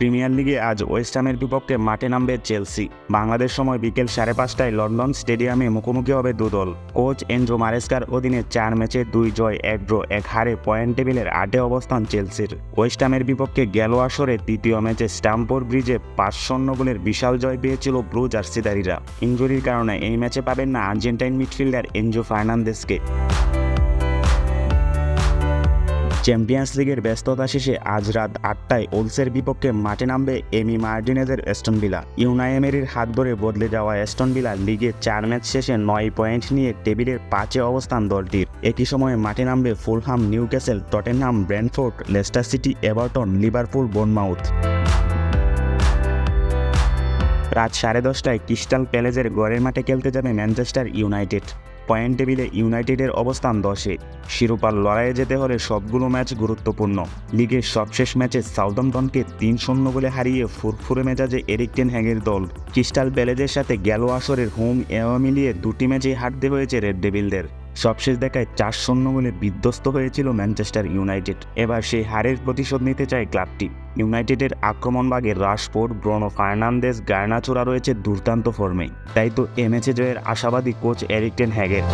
Premier লিগে আজ West হ্যামের বিপক্ষে মাঠে নামবে চেলসি। বাংলাদেশ সময় বিকেল সাড়ে পাঁচটায় লন্ডন স্টেডিয়ামে মুখোমুখি হবে দুদল। কোচ এনজো মারেস্কার অধীনে চার ম্যাচে দুই জয়, এক ড্র, এক হারে পয়েন্ট টেবিলের আটে অবস্থান চেলসির। ওয়েস্ট হ্যামের বিপক্ষে গেল আসরে তৃতীয় ম্যাচে স্টাম্পোর ব্রিজে পাঁচ শূন্য গোলের বিশাল জয় পেয়েছিল ব্লু জার্সিদারিরা। ইঞ্জুরির কারণে এই ম্যাচে পাবেন না আর্জেন্টাইন মিডফিল্ডার এনজো ফার্নান্দেসকে চ্যাম্পিয়ন্স লিগের ব্যস্ততা শেষে আজ রাত আটটায় ওলসের বিপক্ষে মাঠে নামবে এমি মার্টিনেজের এস্টন বিলা ইউনাই এমেরির হাত ধরে বদলে যাওয়া বিলা লিগে চার ম্যাচ শেষে নয় পয়েন্ট নিয়ে টেবিলের পাঁচে অবস্থান দলটির। একই সময়ে মাঠে নামবে Fulham, Newcastle, Tottenham, Brentford, Leicester City, Everton, Liverpool Bournemouth রাত সাড়ে দশটায় ক্রিস্টাল প্যালেজের গড়ের মাঠে খেলতে যাবে ম্যানচেস্টার ইউনাইটেড। পয়েন্ট টেবিলে ইউনাইটেডের অবস্থান দশে। শিরোপার লড়াইয়ে যেতে হলে সবগুলো ম্যাচ গুরুত্বপূর্ণ। লিগের সবশেষ ম্যাচে সাউদাম্পটনকে তিন শূন্য বলে হারিয়ে ফুরফুরে মেজাজে এরিক টেন হ্যাগের দল। ক্রিস্টাল প্যালেজের সাথে গেল আসরের হোম এওয়া মিলিয়ে দুটি ম্যাচেই হারতে হয়েছে রেড ডেভিলদের। সবশেষ দেখায় চার শূন্য বলে বিধ্বস্ত হয়েছিল ম্যানচেস্টার ইউনাইটেড। এবার সেই হারের প্রতিশোধ নিতে চায় ক্লাবটি। ইউনাইটেডের আক্রমণভাগে রাশফোর্ড, ব্রনো ফার্নান্দেস গার্নাচোরা রয়েছে দুর্দান্ত ফর্মে তাই তো এমএচে জয়ের আশাবাদী কোচ এরিকটেন হ্যাগের।